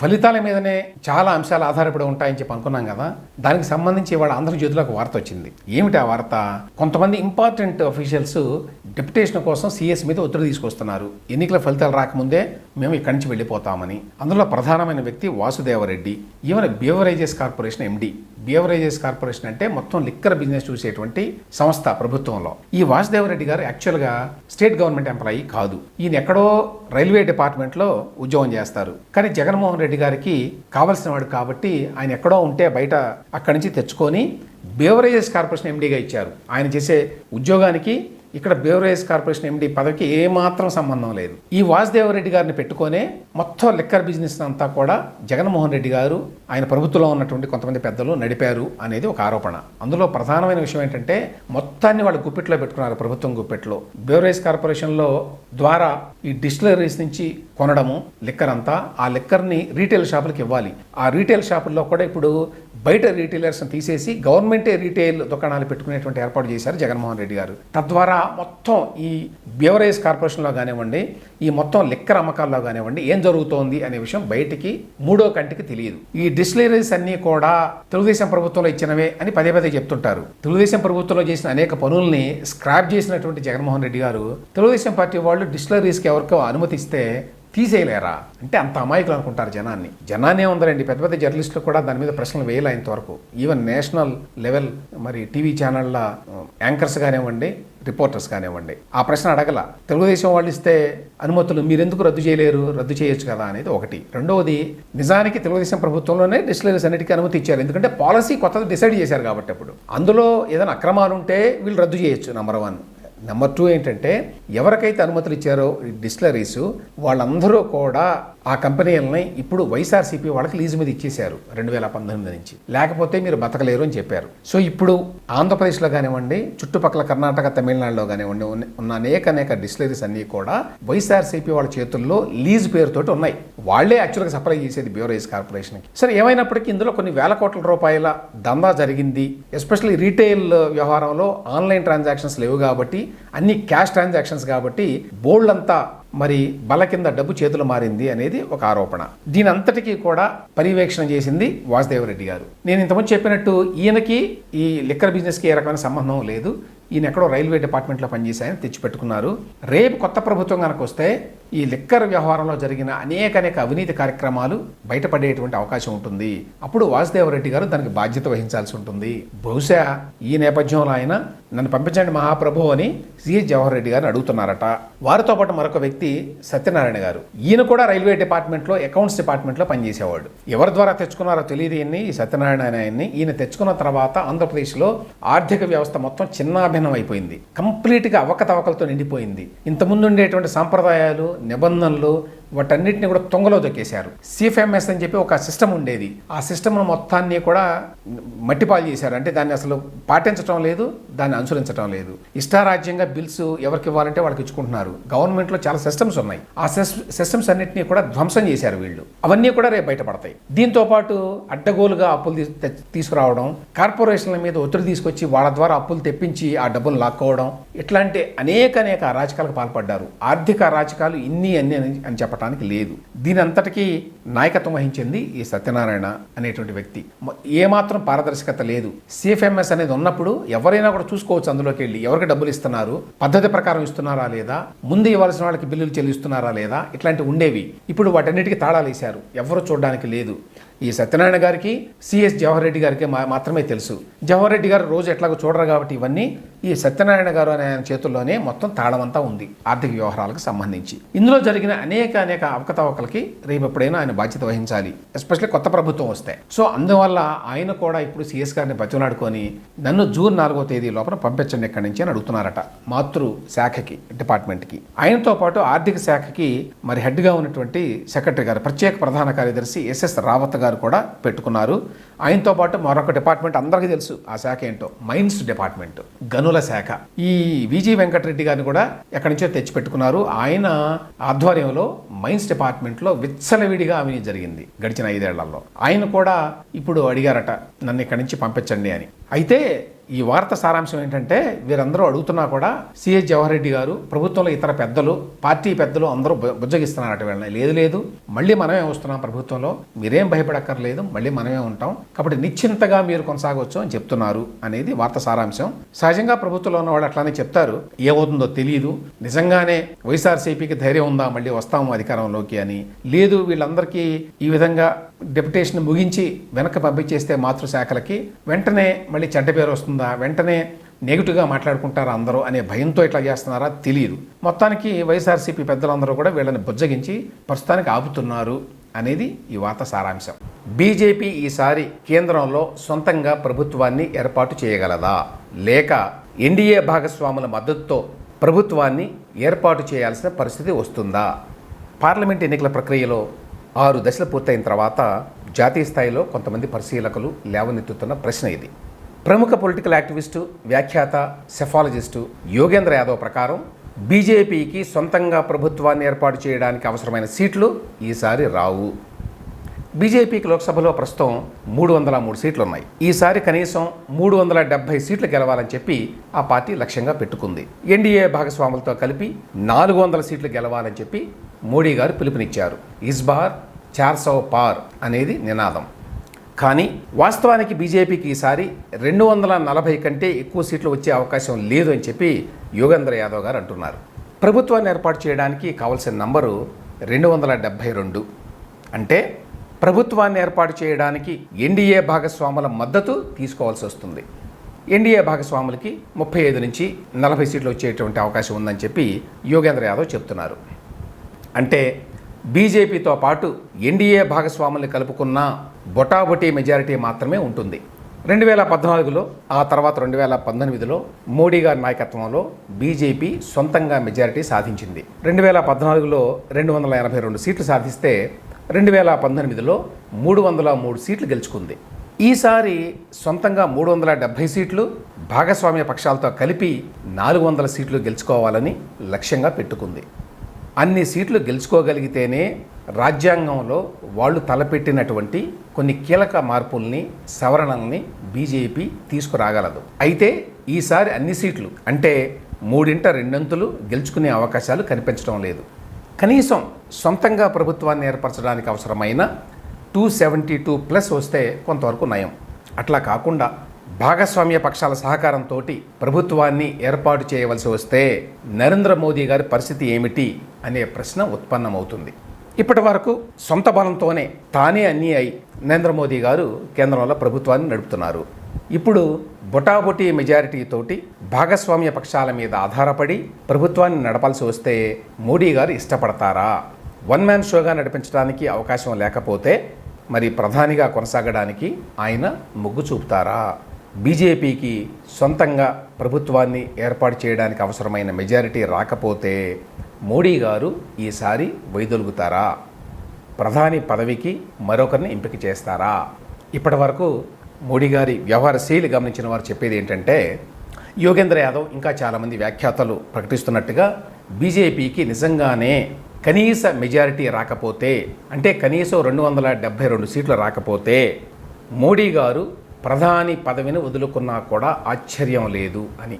ఫలితాల మీదనే చాలా అంశాలు ఆధారపడి ఉంటాయని చెప్పి అనుకున్నాం కదా. దానికి సంబంధించి ఇవాళ ఆంధ్రజ్యోతిలో ఒక వార్త వచ్చింది. ఏమిటి ఆ వార్త? కొంతమంది ఇంపార్టెంట్ అఫీషియల్స్ డెప్యుటేషన్ కోసం సీఎస్ మీద ఒత్తిడి తీసుకొస్తున్నారు. ఎన్నికల ఫలితాలు రాకముందే మేము ఇక్కడి నుంచి వెళ్ళిపోతామని. అందులో ప్రధానమైన వ్యక్తి Vasudevareddy. Even beverages corporation MD beverages corporation అంటే మొత్తం లిక్కర్ బిజినెస్ చూసేటువంటి సంస్థ ప్రభుత్వంలో. ఈ వాసుదేవరెడ్డి గారు యాక్చువల్గా స్టేట్ గవర్నమెంట్ ఎంప్లాయీ కాదు. ఈయన ఎక్కడో రైల్వే డిపార్ట్మెంట్లో ఉద్యోగం చేస్తారు. కానీ జగన్మోహన్ రెడ్డి గారికి కావలసిన వాడు కాబట్టి ఆయన ఎక్కడో ఉంటే బయట అక్కడి నుంచి తెచ్చుకొని బేవరేజెస్ కార్పొరేషన్ ఎండీగా ఇచ్చారు. ఆయన చేసే ఉద్యోగానికి ఇక్కడ బేవరేజ్ కార్పొరేషన్ ఎండి పదవికి ఏమాత్రం సంబంధం లేదు. ఈ వాసుదేవరెడ్డి గారిని పెట్టుకొనే మొత్తం లిక్కర్ బిజినెస్ అంతా కూడా జగన్మోహన్ రెడ్డి గారు ఆయన ప్రభుత్వంలో ఉన్నటువంటి కొంతమంది పెద్దలు నడిపారు అనేది ఒక ఆరోపణ. అందులో ప్రధానమైన విషయం ఏంటంటే మొత్తాన్ని వాళ్ళు గుప్పెట్లో పెట్టుకున్నారు ప్రభుత్వం గుప్పెట్లో. బేవరేజ్ కార్పొరేషన్లో ద్వారా ఈ డిస్టిలరీస్ నుంచి కొనడము లిక్కర్ అంతా ఆ లిక్కర్ని రీటైల్ షాపులకు ఇవ్వాలి. ఆ రీటైల్ షాపుల్లో కూడా ఇప్పుడు బయట రీటైలర్స్ని తీసేసి గవర్నమెంటే రీటైల్ దుకాణాలు పెట్టుకునేటువంటి ఏర్పాటు చేశారు జగన్మోహన్ రెడ్డి గారు. తద్వారా మొత్తం ఈ బ్యూవరేజ్ కార్పొరేషన్లో కానివ్వండి ఈ మొత్తం లిక్కర్ అమ్మకాల్లో కానివ్వండి ఏం జరుగుతోంది అనే విషయం బయటికి మూడో కంటికి తెలియదు. ఈ డిస్టిలరీస్ అన్నీ కూడా తెలుగుదేశం ప్రభుత్వంలో ఇచ్చినవే అని పదే పదే చెప్తుంటారు. తెలుగుదేశం ప్రభుత్వంలో చేసిన అనేక పనుల్ని స్క్రాప్ చేసినటువంటి జగన్మోహన్ రెడ్డి గారు తెలుగుదేశం పార్టీ వాళ్ళు డిస్టిలరీస్కి ఎవరికో అనుమతిస్తే తీసేయలేరా? అంటే అంత అమాయకులు అనుకుంటారు జనాన్ని. జనాన్ని ఉందరండి పెద్ద పెద్ద జర్నలిస్టులు కూడా దాని మీద ప్రశ్నలు వేయలే ఇంతవరకు ఈవెన్ నేషనల్ లెవెల్ మరి టీవీ ఛానళ్ళ యాంకర్స్ కానివ్వండి రిపోర్టర్స్ కానివ్వండి ఆ ప్రశ్న అడగల. తెలుగుదేశం వాళ్ళు ఇస్తే అనుమతులు మీరెందుకు రద్దు చేయలేరు? రద్దు చేయొచ్చు కదా అనేది ఒకటి. రెండవది నిజానికి తెలుగుదేశం ప్రభుత్వంలోనే డిస్టిలరీస్ అన్నిటికీ అనుమతి ఇచ్చారు. ఎందుకంటే పాలసీ కొత్తది డిసైడ్ చేశారు కాబట్టి అప్పుడు. అందులో ఏదైనా అక్రమాలు ఉంటే వీళ్ళు రద్దు చేయొచ్చు నెంబర్ వన్ నెంబర్ టూ ఏంటంటే ఎవరికైతే అనుమతులు ఇచ్చారో డిస్టిలరీస్ వాళ్ళందరూ కూడా ఆ కంపెనీలని ఇప్పుడు వైఎస్ఆర్సీపీ వాళ్ళకి లీజు మీద ఇచ్చేశారు రెండు వేల పంతొమ్మిది నుంచి. లేకపోతే మీరు బతకలేరు అని చెప్పారు. సో ఇప్పుడు ఆంధ్రప్రదేశ్లో కానివ్వండి చుట్టుపక్కల కర్ణాటక తమిళనాడులో కానివ్వండి ఉన్న- అనేక అనేక డిస్టిలరీస్ అన్నీ కూడా వైఎస్ఆర్సీపీ వాళ్ళ చేతుల్లో లీజ్ పేరుతోటి ఉన్నాయి. వాళ్ళే యాక్చువల్గా సప్లై చేసేది బ్యూరేజ్ కార్పొరేషన్కి. సరే ఏమైనప్పటికీ ఇందులో కొన్ని వేల కోట్ల రూపాయల దందా జరిగింది. ఎస్పెషల్లీ రీటైల్ వ్యవహారంలో ఆన్లైన్ ట్రాన్సాక్షన్స్ లేవు కాబట్టి అన్ని క్యాష్ ట్రాన్సాక్షన్స్ కాబట్టి బోల్డ్ అంతా మరి బల కింద డబ్బు చేతులు మారింది అనేది ఒక ఆరోపణ. దీని అంతటికీ కూడా పర్యవేక్షణ చేసింది వాసుదేవరెడ్డి గారు. నేను ఇంతకుముందు చెప్పినట్టు ఈయనకి ఈ లిక్కర్ బిజినెస్కి ఏ రకమైన సంబంధం లేదు. ఈయన ఎక్కడో రైల్వే డిపార్ట్మెంట్లో పనిచేశాయని తెచ్చిపెట్టుకున్నారు. రేపు కొత్త ప్రభుత్వం కనుక వస్తే ఈ లిక్కర్ వ్యవహారంలో జరిగిన అనేక అనేక అవినీతి కార్యక్రమాలు బయటపడేటువంటి అవకాశం ఉంటుంది. అప్పుడు వాసుదేవరెడ్డి గారు దానికి బాధ్యత వహించాల్సి ఉంటుంది. బహుశా ఈ నేపథ్యంలో ఆయన నన్ను పంపించండి మహాప్రభు అని సిఎస్ జవహర్ రెడ్డి గారిని అడుగుతున్నారట. వారితో పాటు మరొక వ్యక్తి సత్యనారాయణ గారు. ఈయన కూడా రైల్వే డిపార్ట్మెంట్లో అకౌంట్స్ డిపార్ట్మెంట్లో పనిచేసేవాడు. ఎవరి ద్వారా తెచ్చుకున్నారో తెలియదు ఈయన్ని ఈ సత్యనారాయణ ఆయన్ని. ఈయన తెచ్చుకున్న తర్వాత ఆంధ్రప్రదేశ్లో ఆర్థిక వ్యవస్థ మొత్తం చిన్నాభిన్నం అయిపోయింది. కంప్లీట్గా అవకతవకలతో నిండిపోయింది. ఇంతకుముందు ఉండేటువంటి సాంప్రదాయాలు నిబంధనలు వాటన్నిటిని కూడా తొంగలో దొక్కేశారు. సిఫ్ఎంఎస్ అని చెప్పి ఒక సిస్టమ్ ఉండేది. ఆ సిస్టమ్ మొత్తాన్ని కూడా మట్టిపాలు చేశారు. అంటే దాన్ని అసలు పాటించడం లేదు దాన్ని అనుసరించడం లేదు. ఇష్టారాజ్యంగా బిల్స్ ఎవరికి ఇవ్వాలంటే వాళ్ళకి ఇచ్చుకుంటున్నారు. గవర్నమెంట్లో చాలా సిస్టమ్స్ ఉన్నాయి. ఆ సిస్టమ్స్ అన్నింటినీ కూడా ధ్వంసం చేశారు వీళ్ళు. అవన్నీ కూడా రేపు బయటపడతాయి. దీంతో పాటు అడ్డగోలుగా అప్పులు తీసుకురావడం కార్పొరేషన్ల మీద ఒత్తిడి తీసుకొచ్చి వాళ్ళ ద్వారా అప్పులు తెప్పించి ఆ డబ్బులు లాక్కోవడం ఇట్లాంటి అనేక అనేక అరాచకాలకు పాల్పడ్డారు. ఆర్థిక అరాచకాలు ఇన్ని అన్ని అని చెప్పడం చెప్పడానికి లేదు. దీని అంతటికీ నాయకత్వం వహించింది ఈ సత్యనారాయణ అనేటువంటి వ్యక్తి. ఏమాత్రం పారదర్శకత లేదు. సిఎఫ్ఎంఎస్ అనేది ఉన్నప్పుడు ఎవరైనా కూడా చూసుకోవచ్చు అందులోకి వెళ్ళి. ఎవరికి డబ్బులు ఇస్తున్నారు? పద్ధతి ప్రకారం ఇస్తున్నారా లేదా? ముందు ఇవ్వాల్సిన వాళ్ళకి బిల్లులు చెల్లిస్తున్నారా లేదా? ఇట్లాంటివి ఉండేవి. ఇప్పుడు వాటన్నిటికీ తాళాలు వేశారు. ఎవరు చూడడానికి లేదు. ఈ సత్యనారాయణ గారికి సిఎస్ జవహర్ రెడ్డి గారికి మాత్రమే తెలుసు. జవహర్ రెడ్డి గారు రోజు ఎట్లాగో చూడరు కాబట్టి ఇవన్నీ ఈ సత్యనారాయణ గారు అనే ఆయన చేతుల్లోనే మొత్తం తాళమంతా ఉంది. ఆర్థిక వ్యవహారాలకు సంబంధించి. ఇందులో జరిగిన అనేక అనేక అవకతవకలకి రేపు ఎప్పుడైనా ఆయన బాధ్యత వహించాలి ఎస్పెషల్లీ కొత్త ప్రభుత్వం వస్తే. సో అందువల్ల ఆయన కూడా ఇప్పుడు సిఎస్ గారిని బతిమలాడుకొని నన్ను జూన్ నాలుగో తేదీ లోపల పంపించండి ఎక్కడి నుంచి అని అడుగుతున్నారట మాతృ శాఖకి డిపార్ట్మెంట్కి. ఆయనతో పాటు ఆర్థిక శాఖకి మరి హెడ్గా ఉన్నటువంటి సెక్రటరీ గారు ప్రత్యేక ప్రధాన కార్యదర్శి ఎస్ఎస్ రావత్ గారు కూడా పెట్టుకున్నారు. ఆయనతో పాటు మరొక డిపార్ట్మెంట్ అందరికీ తెలుసు ఆ శాఖ ఏంటో? మైన్స్ డిపార్ట్మెంట్ గనుల శాఖ. ఈ విజయ్ వెంకటరెడ్డి గారిని కూడా ఎక్కడి నుంచో తెచ్చి పెట్టుకున్నారు ఆయన ఆధ్వర్యంలో మైన్స్ డిపార్ట్మెంట్లో విచ్చలవిడిగా అవినీతి జరిగింది గడిచిన ఐదేళ్ళలో. ఆయన కూడా ఇప్పుడు అడిగారట నన్ను ఇక్కడి నుంచి పంపించండి అని. అయితే ఈ వార్త సారాంశం ఏంటంటే వీరందరూ అడుగుతున్నా కూడా సిహెచ్ జవహర్ రెడ్డి గారు ప్రభుత్వంలో ఇతర పెద్దలు పార్టీ పెద్దలు అందరూ బు- బుజ్జగిస్తున్నారట వీళ్ళని. లేదు లేదు. మళ్ళీ మనమే వస్తున్నాం ప్రభుత్వంలో. మీరేం భయపడక్కర్లేదు. మళ్ళీ మనమే ఉంటాం. కాబట్టి నిశ్చింతగా మీరు కొనసాగవచ్చు అని చెప్తున్నారు అనేది వార్త సారాంశం. సహజంగా ప్రభుత్వంలో ఉన్నవాళ్ళు అట్లానే చెప్తారు. ఏమవుతుందో తెలియదు నిజంగానే వైఎస్ఆర్సీపీకి ధైర్యం ఉందా? మళ్ళీ వస్తాము అధికారంలోకి అని. లేదు వీళ్ళందరికీ ఈ విధంగా డెప్యుటేషన్ ముగించి వెనక్కి పంపించేస్తే మాతృశాఖలకి వెంటనే మళ్ళీ చెడ్డ పేరు వస్తుందా? వెంటనే నెగిటివ్గా మాట్లాడుకుంటారా అందరూ అనే భయంతో ఇట్లా చేస్తున్నారా తెలియదు మొత్తానికి వైఎస్ఆర్సీపీ పెద్దలందరూ కూడా వీళ్ళని బుజ్జగించి ప్రస్తుతానికి ఆపుతున్నారు అనేది ఈ వార్త సారాంశం. బీజేపీ ఈసారి కేంద్రంలో సొంతంగా ప్రభుత్వాన్ని ఏర్పాటు చేయగలదా? లేక ఎన్డీఏ భాగస్వాముల మద్దతుతో ప్రభుత్వాన్ని ఏర్పాటు చేయాల్సిన పరిస్థితి వస్తుందా? పార్లమెంట్ ఎన్నికల ప్రక్రియలో ఆరు దశలు పూర్తయిన తర్వాత జాతీయ స్థాయిలో కొంతమంది పరిశీలకులు లేవనెత్తుతున్న ప్రశ్న ఇది. ప్రముఖ పొలిటికల్ యాక్టివిస్టు వ్యాఖ్యాత సెఫాలజిస్టు యోగేంద్ర యాదవ్ ప్రకారం బీజేపీకి సొంతంగా ప్రభుత్వాన్ని ఏర్పాటు చేయడానికి అవసరమైన సీట్లు ఈసారి రావు. బీజేపీకి లోక్సభలో ప్రస్తుతం మూడు వందల మూడు సీట్లు ఉన్నాయి ఈసారి కనీసం మూడు వందల డెబ్బై సీట్లు గెలవాలని చెప్పి ఆ పార్టీ లక్ష్యంగా పెట్టుకుంది. ఎన్డీఏ భాగస్వాములతో కలిపి నాలుగు వందల సీట్లు గెలవాలని చెప్పి మోడీ గారు పిలుపునిచ్చారు. ఇస్బార్ బార్ పార్ అనేది నినాదం. కానీ వాస్తవానికి బీజేపీకి ఈసారి రెండు వందల నలభై కంటే ఎక్కువ సీట్లు వచ్చే అవకాశం లేదు అని చెప్పి యోగేంద్ర యాదవ్ గారు అంటున్నారు. ప్రభుత్వాన్ని ఏర్పాటు చేయడానికి కావలసిన నంబరు రెండు వందల డెబ్భై రెండు. అంటే ప్రభుత్వాన్ని ఏర్పాటు చేయడానికి ఎన్డీఏ భాగస్వాముల మద్దతు తీసుకోవాల్సి వస్తుంది. ఎన్డీఏ భాగస్వాములకి ముప్పై ఐదు నుంచి నలభై సీట్లు వచ్చేటువంటి అవకాశం ఉందని చెప్పి యోగేంద్ర యాదవ్ చెప్తున్నారు. అంటే బీజేపీతో పాటు ఎన్డీఏ భాగస్వాముల్ని కలుపుకున్న బొటాబొటీ మెజారిటీ మాత్రమే ఉంటుంది. రెండు వేల పద్నాలుగులో ఆ తర్వాత రెండు వేల పంతొమ్మిదిలో మోడీ గారి నాయకత్వంలో బీజేపీ సొంతంగా మెజారిటీ సాధించింది. రెండు వేల పద్నాలుగులో రెండు వందల ఎనభై రెండు సీట్లు సాధిస్తే రెండు వేల పంతొమ్మిదిలో మూడు వందల మూడు సీట్లు గెలుచుకుంది. ఈసారి సొంతంగా మూడు వందల డెబ్భై సీట్లు భాగస్వామ్య పక్షాలతో కలిపి నాలుగు వందల సీట్లు గెలుచుకోవాలని లక్ష్యంగా పెట్టుకుంది. అన్ని సీట్లు గెలుచుకోగలిగితేనే రాజ్యాంగంలో వాళ్ళు తలపెట్టినటువంటి కొన్ని కీలక మార్పుల్ని సవరణల్ని బీజేపీ తీసుకురాగలదు. అయితే ఈసారి అన్ని సీట్లు అంటే మూడింట రెండంతులు గెలుచుకునే అవకాశాలు కనిపించడం లేదు. కనీసం సొంతంగా ప్రభుత్వాన్ని ఏర్పరచడానికి అవసరమైన టూ సెవెంటీ టూ ప్లస్ వస్తే కొంతవరకు నయం. అట్లా కాకుండా భాగస్వామ్య పక్షాల సహకారంతో ప్రభుత్వాన్ని ఏర్పాటు చేయవలసి వస్తే నరేంద్ర మోదీ గారి పరిస్థితి ఏమిటి? అనే ప్రశ్న ఉత్పన్నమవుతుంది. ఇప్పటి వరకు సొంత బలంతోనే తానే అన్నీ అయి నరేంద్ర మోదీ గారు కేంద్రంలో ప్రభుత్వాన్ని నడుపుతున్నారు. ఇప్పుడు బొటాబొటీ మెజారిటీతోటి భాగస్వామ్య పక్షాల మీద ఆధారపడి ప్రభుత్వాన్ని నడపాల్సి వస్తే మోడీ గారు ఇష్టపడతారా? వన్ మ్యాన్ షోగా నడిపించడానికి అవకాశం లేకపోతే మరి ప్రధానిగా కొనసాగడానికి ఆయన మొగ్గు చూపుతారా? బీజేపీకి సొంతంగా ప్రభుత్వాన్ని ఏర్పాటు చేయడానికి అవసరమైన మెజారిటీ రాకపోతే మోడీ గారు ఈసారి వైదొలుగుతారా? ప్రధాని పదవికి మరొకరిని ఎంపిక చేస్తారా? ఇప్పటి వరకు మోడీ గారి వ్యవహార శైలి గమనించిన వారు చెప్పేది ఏంటంటే యోగేంద్ర యాదవ్ ఇంకా చాలామంది వ్యాఖ్యాతలు ప్రకటిస్తున్నట్టుగా బీజేపీకి నిజంగానే కనీస మెజారిటీ రాకపోతే అంటే కనీసం రెండు వందల డెబ్భై రెండు సీట్లు రాకపోతే మోడీ గారు ప్రధాని పదవిని వదులుకున్నా కూడా ఆశ్చర్యం లేదు అని.